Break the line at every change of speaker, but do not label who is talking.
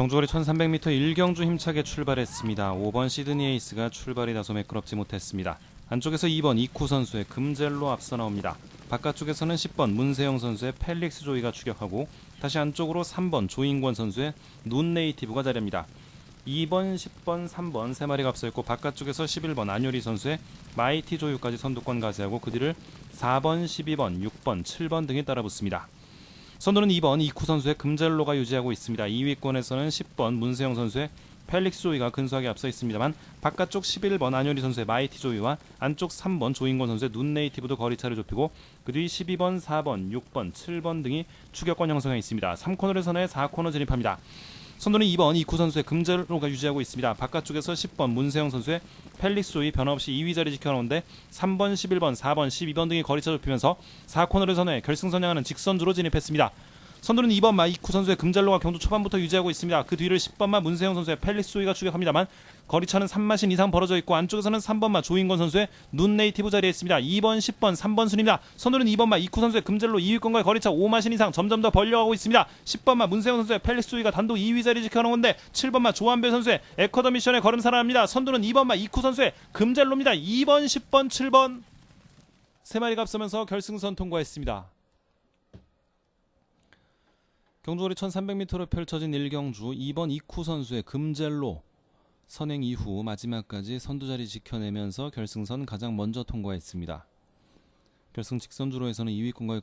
경주거리 1300m 1경주 힘차게 출발했습니다. 5번 시드니 에이스가 출발이 다소 매끄럽지 못했습니다. 안쪽에서 2번 이쿠 선수의 금젤로 앞서 나옵니다. 바깥쪽에서는 10번 문세영 선수의 펠릭스 조이가 추격하고 다시 안쪽으로 3번 조인권 선수의 눈 네이티브가 자리합니다. 2번, 10번, 3번 세 마리가 앞서 있고 바깥쪽에서 11번 안효리 선수의 마이티 조유까지 선두권 가세하고 그 뒤를 4번, 12번, 6번, 7번 등이 따라붙습니다. 선두는 2번 이쿠 선수의 금젤로가 유지하고 있습니다. 2위권에서는 10번 문세영 선수의 펠릭스 조이가 근소하게 앞서 있습니다만 바깥쪽 11번 안효리 선수의 마이티 조이와 안쪽 3번 조인권 선수의 눈 네이티브도 거리차를 좁히고 그 뒤 12번, 4번, 6번, 7번 등이 추격권 형성해 있습니다. 3코너를 선해 4코너 진입합니다. 선두는 2번 이쿠 선수의 금젤로가 유지하고 있습니다. 바깥쪽에서 10번 문세영 선수의 펠릭스 조이 변함없이 2위 자리 지켜놓는데 3번, 11번, 4번, 12번 등이 거리차 좁히면서 4코너를 선해 결승선 향하는 직선주로 진입했습니다. 선두는 2번 마이쿠 선수의 금잘로가 경주 초반부터 유지하고 있습니다. 그 뒤를 10번마 문세영 선수의 펠릭스 조이가 추격합니다만 거리차는 3마신 이상 벌어져 있고 안쪽에서는 3번마 조인권 선수의 눈 네이티브 자리에 있습니다. 2번, 10번, 3번 순입니다. 선두는 2번마 이쿠 선수의 금젤로 2위권과의 거리차 5마신 이상 점점 더 벌려가고 있습니다. 10번마 문세영 선수의 펠릭스 조이가 단독 2위 자리 지켜놓은데 7번마 조한배 선수의 에커더 미션에 걸음 살아납니다. 선두는 2번마 이쿠 선수의 금젤로입니다. 2번, 10번, 7번 세 마리가 앞서면서 결승선 통과했습니다. 경주거리 1300m로 펼쳐진 1경주 2번 이쿠 선수의 금젤로 선행 이후 마지막까지 선두 자리 지켜내면서 결승선 가장 먼저 통과했습니다. 결승 직선주로에서는 2위권과의